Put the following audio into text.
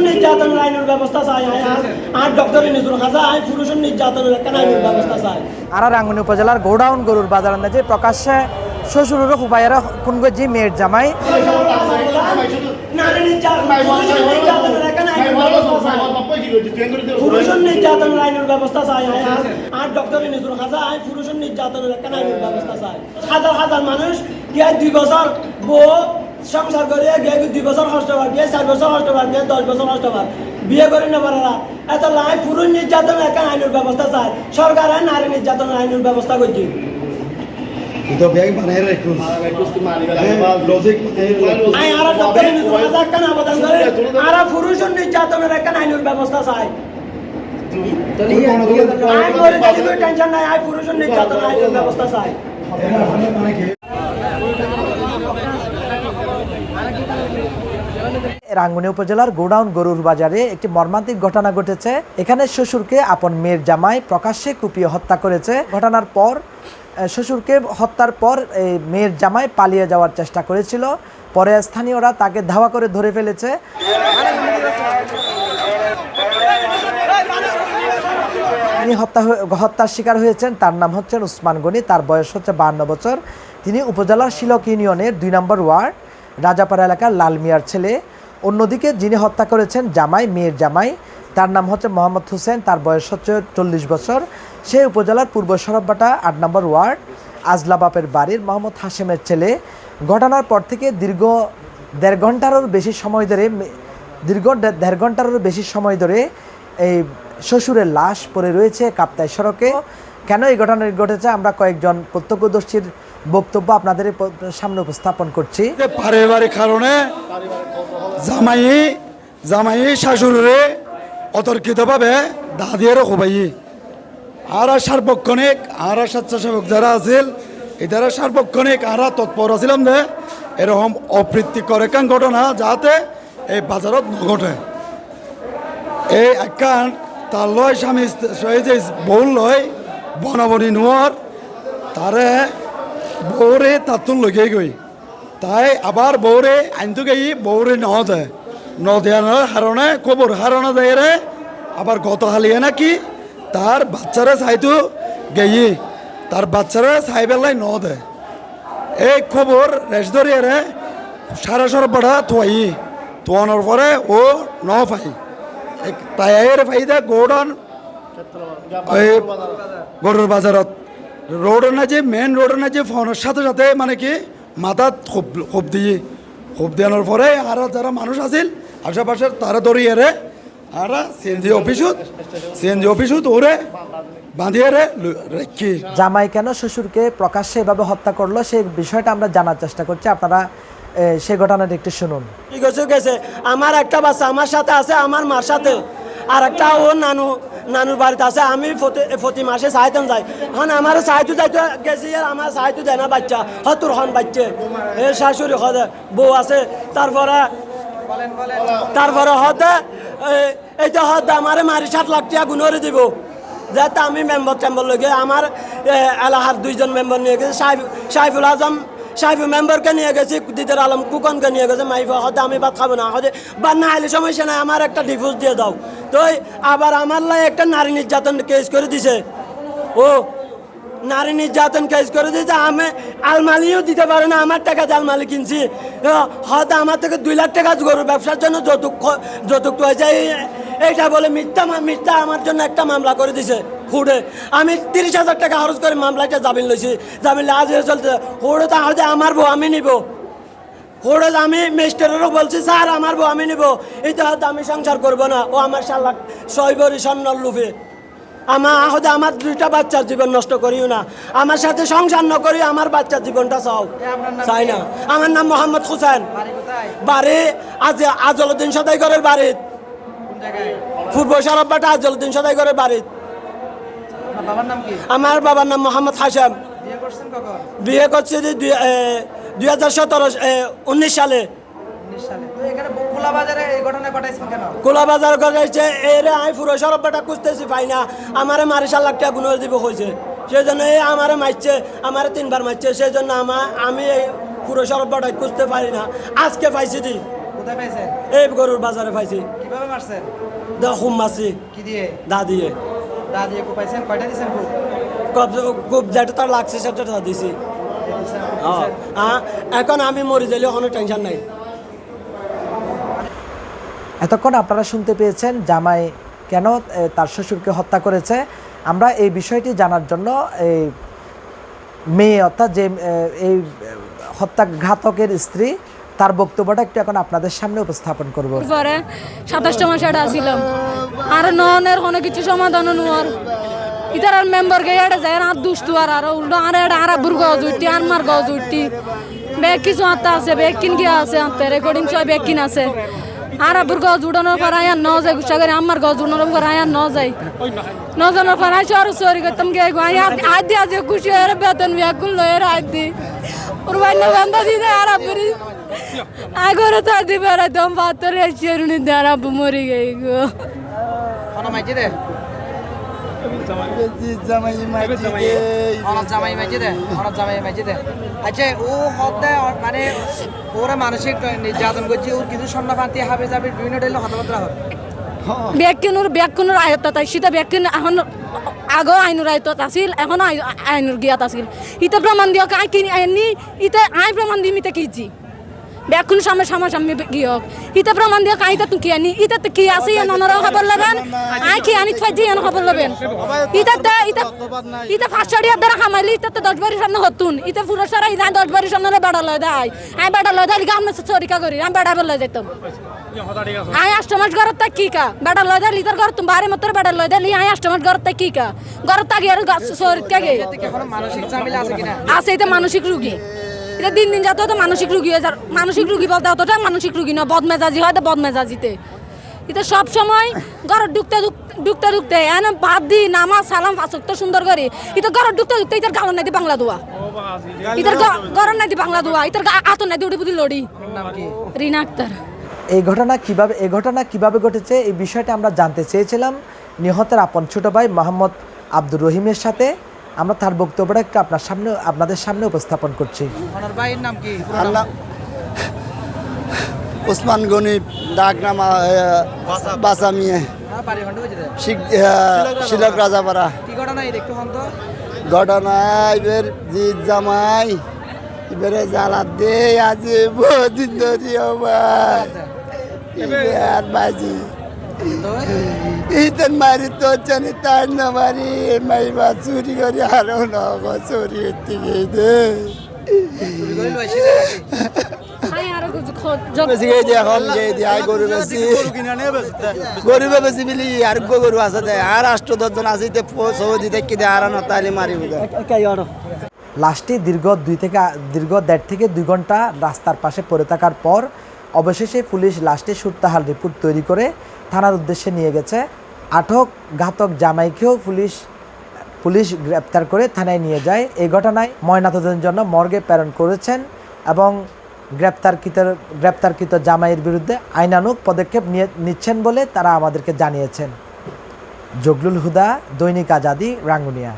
নির্যাতনের আইনের ব্যবস্থা চাই আর- আর ডক্টর নিজুর খাজা আই পুরুষের নির্যাতনের একটা আইনের ব্যবস্থা চাই। আর রাঙ্গুনি উপজেলার গোডাউন গরুর বাজার আন্দাজে প্রকাশ্যে শ্বশুরের হুবাইয়ারা কুনগজি মেয়ের জামাই। পুরুষের নির্যাতনের আইনের ব্যবস্থা চাই। আর- আর ডক্টর নিজুর আই পুরুষের নির্যাতনের একটা আইনের ব্যবস্থা চাই। হাজার হাজার মানুষ দুই বছর বউ সংসার করে গিয়ে দুই বছর কষ্ট পার গিয়ে চার বছর কষ্ট পার গিয়ে দশ বছর কষ্ট পার বিয়ে করে নেবার এত লাই পুরুষ নির্যাতনের একটা আইনের ব্যবস্থা চায় সরকার নারী নির্যাতনের আইনের ব্যবস্থা করছে। biar mana ya rekrut logik আই আর আবেদন করে। আর নির্যাতনের একটা আইনের ব্যবস্থা চায় আই টেনশন নাই। আই পুরুষের নির্যাতনের আইনের ব্যবস্থা চায় মানে কি রাঙ্গুনি উপজেলার গোডাউন গরুর বাজারে একটি মর্মান্তিক ঘটনা ঘটেছে। এখানে শ্বশুরকে আপন মেয়ের জামাই প্রকাশ্যে কুপিয়ে হত্যা করেছে। ঘটনার পর শ্বশুরকে হত্যার পর এই মেয়ের জামাই পালিয়ে যাওয়ার চেষ্টা করেছিল। পরে স্থানীয়রা তাকে ধাওয়া করে ধরে ফেলেছে। তিনি হত্যা হত্যার শিকার হয়েছেন। তার নাম হচ্ছেন উসমান গনি, তার বয়স হচ্ছে বাহান্ন বছর। তিনি উপজেলার শিলক ইউনিয়নের দুই নম্বর ওয়ার্ড, রাজাপাড়া এলাকার লাল মিয়ার ছেলে। অন্যদিকে যিনি হত্যা করেছেন জামাই, মেয়ের জামাই, তার নাম হচ্ছে মোহাম্মদ হোসেন, তার বয়স হচ্ছে চল্লিশ বছর। সে উপজেলার পূর্ব সরববাটা আট নম্বর ওয়ার্ড, আজলাবাপের বাড়ির মোহাম্মদ হাশেমের ছেলে। ঘটনার পর থেকে দীর্ঘ দেড় ঘন্টারও বেশি সময় ধরে দীর্ঘ দেড় ঘন্টারও বেশি সময় ধরে এই শ্বশুরের লাশ পড়ে রয়েছে কাপ্তাই সড়কে। কেন এই ঘটনা ঘটেছে? আমরা কয়েকজন প্রত্যক্ষদর্শীর বক্তব্য আপনাদের সামনে উপস্থাপন করছি। পারিবারিক কারণে জামাই জামাই শাশুড়ে অতর্কিতভাবে দাদিয়ে রকবাই আর সার্বক্ষণিক, আর স্বেচ্ছাসেবক যারা আছিল এটারা সার্বক্ষণিক আর তৎপর আছিলাম যে এরকম অপ্রীতিকর একখান ঘটনা যাতে এই বাজারত নঘটে। এই একখান তার লয় স্বামী যে বউ লয় বনাবনি নোয়ার, তারে বৌরে তাতুন লগে গই। তাই আবার বৌরে আনতু গেই বৌরে ন দেয় ন দেওয়ার হারণে খবর হারণে দেয় রে। আবার গত হালিয়ে নাকি তার বাচ্চারা চাইতো গেই। তার বাচ্চারা বেলায় ন দেয় এই খবর রেশ ধরিয়ে রে, সারা সর বাড়া থুয়াই। থুয়ানোর পরে ও ন পাই তাই এর ফাইদা গোডন গরুর বাজারত। রোডের না যে মেন রোডের না যে ফোনের সাথে সাথে মানে কি মাথাত খুব খুব দিয়ে খুব দেওয়ানোর পরে আর যারা মানুষ আছিল আশেপাশে তারা দৌড়িয়ে রে আর সিএনজি অফিসত সিএনজি অফিসত ওরে বাঁধিয়ে রে ল- রেখি। জামাই কেন শ্বশুরকে প্রকাশ্যে এভাবে হত্যা করল সেই বিষয়টা আমরা জানার চেষ্টা করছি। আপনারা এ, সেই ঘটনাটা একটু শুনুন। ঠিক আছে গেছে আমার একটা বাচ্চা আমার সাথে আছে আমার মার সাথে। আর একটা ও নানু। নানুর বাড়িতে আছে, আমি প্রতি মাসে সাহায্য যাই। এখন আমার সাহায্য যাইতে, গেছি, আর আমার সাহায্য দেয় না বাচ্চা। হতুর হন বাচ্চা। এ শাশুড়ি হদে বউ আছে। তারপরে তারপরে হতে এ- এইটা হতে আমারে মারি সাত লাখ টাকা গুণরে দিব। যাতে আমি মেম্বার টেম্বার লগে, আমার এলাহার দুইজন মেম্বার নিয়ে গেছে, সাইফ সাইফুল আজম সাইফুল মেম্বারকে নিয়ে গেছি, দিদার আলম কুকনকে নিয়ে গেছে, মাইফা হতে আমি ভাত খাব না হতে বা না, আইলে সমস্যা নাই, আমার একটা ডিভোর্স দিয়ে দাও। তো আবার আমার লাই একটা নারী নির্যাতন কেস করে দিছে। ও, নারী নির্যাতন কেস করে দিয়েছে আমি আলমালিও দিতে পারে না, আমার টাকা দিয়ে আলমালি কিনছি। হয়তো আমার থেকে দুই লাখ টাকা গরুর ব্যবসার জন্য যৌতুক যৌতুক হয়েছে। এই- এইটা বলে মিথ্যা মিথ্যা আমার জন্য একটা মামলা করে দিছে হুড়ে। আমি তিরিশ হাজার টাকা খরচ করে মামলাটা জামিন লইছি। জামিন আজ চলতে হুড়ে তো আমার বউ, আমি নিব। হুড়ে আমি মিস্টারেরও বলছি স্যার আমার বউ আমি নিব। এটা হয়তো আমি সংসার করব না। ও আমার ছয় বড়ি স্বর্ণর লুফে। আমার হয়তো আমার দুইটা বাচ্চার জীবন নষ্ট করিও না। আমার সাথে সংসার ন করি আমার বাচ্চার জীবনটা চাও। চাই না। আমার নাম মোহাম্মদ হুসেন। বাড়ি আজ আজলুদ্দিন সদাইগরের বাড়িত পূর্ব সরব্বাটা আজলুদ্দিন সদাইগরের বাড়িত আমার বাবার নাম মোহাম্মদ হাসাম বিয়ে করছি যে দুই হাজার সতেরো উনিশ সালে। কোলা বাজার এরে আমি পুরো সরব্বাটা খুঁজতেছি পাই না। আমারে মারি সাত লাখ টাকা গুণর দিব হয়েছে সেই জন্য এই আমারে মারছে আমারে তিনবার মারছে। সেই জন্য আমার আমি এই পুরো সরব্বাটা খুঁজতে পারি না। আজকে পাইছি দি। এই গরুর বাজারে পাইছি। কীভাবে মারছেন? দা হুম মাছি কি দিয়ে? দা দিয়ে। দা দিয়ে কোপাইছেন কয়টা দিয়েছেন খুব কব- যেটা তার লাগছে সেটা দিছি। এখন আমি মরে গেলে কোনো টেনশন নাই। এতক্ষণ আপনারা শুনতে পেয়েছেন জামাই কেন তার শ্বশুরকে হত্যা করেছে। আমরা এই বিষয়টি জানার জন্য এই মেয়ে অর্থাৎ যে এই হত্যা ঘাতকের স্ত্রী তার বক্তব্যটা একটু এখন আপনাদের সামনে উপস্থাপন করব। পরে সাতাশটা মাস আর ননের কোনো কিছু সমাধান নোয়ার ইতার আর মেম্বার গে এটা যায় আর দুস্তু আর আর উল্টো আর এটা আর আব্বুর গজ উঠতি আর মার গজ উঠতি ব্যাগ কিছু আত্মা আছে ব্যাগ কিন গিয়া আছে আত্মা রেকর্ডিং সব ব্যাগ কিন আছে আর আব্বুর গজ উঠানোর পর আয়ার ন যায় গুসা করে আমার গজ উঠানোর পর আয়ার ন যায় ন জানার পর আয় সর সরি করতাম গে আজ দিয়ে আজ খুশি হয়ে বেতন বিয়া করল এর আজ দি ওর বাইনা বান্ধা দিতে আর আব্বুরি আগরে তো আদি বেড়া দম পাতর এসে দেয়ার আব্বু মরি গে গো অনাথ জামাই মাঝে দে অনাথ জামাই মাঝে দে আচ্ছা ও হত্যা মানে ওরা মানসিক নির্যাতন করছে কিছু সন্ন্যাপান্তি হাবে যাবে বিভিন্ন টাইলে হতাবার্তা হয়। আয়ত্ত তাই এখন আগো আইনুর আয়ত্ত আছিল এখন আই- আইনুর জ্ঞাত আছিল ইতে প্রমাণ দিও আই কিনি আইনি ইতে আই প্রমাণ দিম ইতে কিজি। ব্যাকুন সামনে সামনে সামনে গিয়ক ইতে প্রমাণ দিও কাইতে তুই কি আনি? ইতে তো কি আছে এন অনর খবর লবেন আই কি আনি ফাজি এন খবর লবেন? ইতে তে ইতে ইতে ফাঁসড়িয়া দ্বারা খামাইলি ইতে তো দশ বারি সামনে হতুন। ইতে পুরো সারা ইতে দশ বারি সামনে বেড়া লয় দেয়। আই বেড়া লয় দেয় গামনে চরিকা করি আমি বেড়া লয় যেতাম আই আষ্টমাস ঘরত তাক কি কা? বেটা লয় দে লিটার ঘর তুমি বারে মতর বেটা লয় দে লি আই আষ্টমাস ঘরত তাক কি কা? তাক কাগে এখন মানসিক ঝামেলা আছে আছে এটা মানসিক রোগী। এটা দিন দিন যাতে মানসিক রোগী হয়ে মানসিক রোগী বলতে অতটা মানসিক রোগী না বদমেজাজি হয় তো বদমেজাজিতে। এটা সব সময় ঘর ঢুকতে ঢুকতে ঢুকতে, এন ভাত দি, নামাজ, সালাম, ফাঁসক, তো সুন্দর করে। এটা ঘর ঢুকতে ঢুকতে ইতার গালন নাই বাংলা দোয়া। ইতার গরম নাই বাংলা দোয়া ইতার আতন নাই উড়ি বুদি লড়ি। রিনা আক্তার। এই ঘটনা কীভাবে এই ঘটনা কীভাবে ঘটেছে, এই বিষয়টা আমরা জানতে চেয়েছিলাম নিহতের আপন ছোট ভাই মোহাম্মদ আব্দুর রহিমের সাথে। আমরা তার বক্তব্যটা একটু আপনার সামনে আপনাদের সামনে উপস্থাপন করছি। ওনার ভাইয়ের নাম কি? আল্লাহ। ওসমান গনি ডাক নামা খন্ড হয়েছে শিলক রাজাপাড়া। কি ঘটনা এবার জিত জামাই এবারে জ্বালা দে আজ বহুদিন ধরি আমার। আর বাজি ইতেন মারি তো জানি তার না মারি মাইবা চুরি করে আরও নগ চুরি দে। দে বেশি। বিলি আর গরু আছে আর আষ্ট দশজন আছে সৌদি আর বুঝা দীর্ঘ দুই থেকে দীর্ঘ দেড় থেকে দুই ঘণ্টা রাস্তার পাশে পড়ে থাকার পর অবশেষে পুলিশ লাশটি সুরতাহাল রিপোর্ট তৈরি করে থানার উদ্দেশ্যে নিয়ে গেছে। আটক ঘাতক জামাইকেও পুলিশ পুলিশ গ্রেপ্তার করে থানায় নিয়ে যায়। এই ঘটনায় ময়নাতদন্তের জন্য মর্গে প্রেরণ করেছেন এবং গ্রেপ্তারকৃত গ্রেপ্তারকৃত জামাইয়ের বিরুদ্ধে আইনানুগ পদক্ষেপ নিয়ে, নিচ্ছেন বলে তারা আমাদেরকে জানিয়েছেন। জগলুল হুদা, দৈনিক আজাদি, রাঙ্গুনিয়া।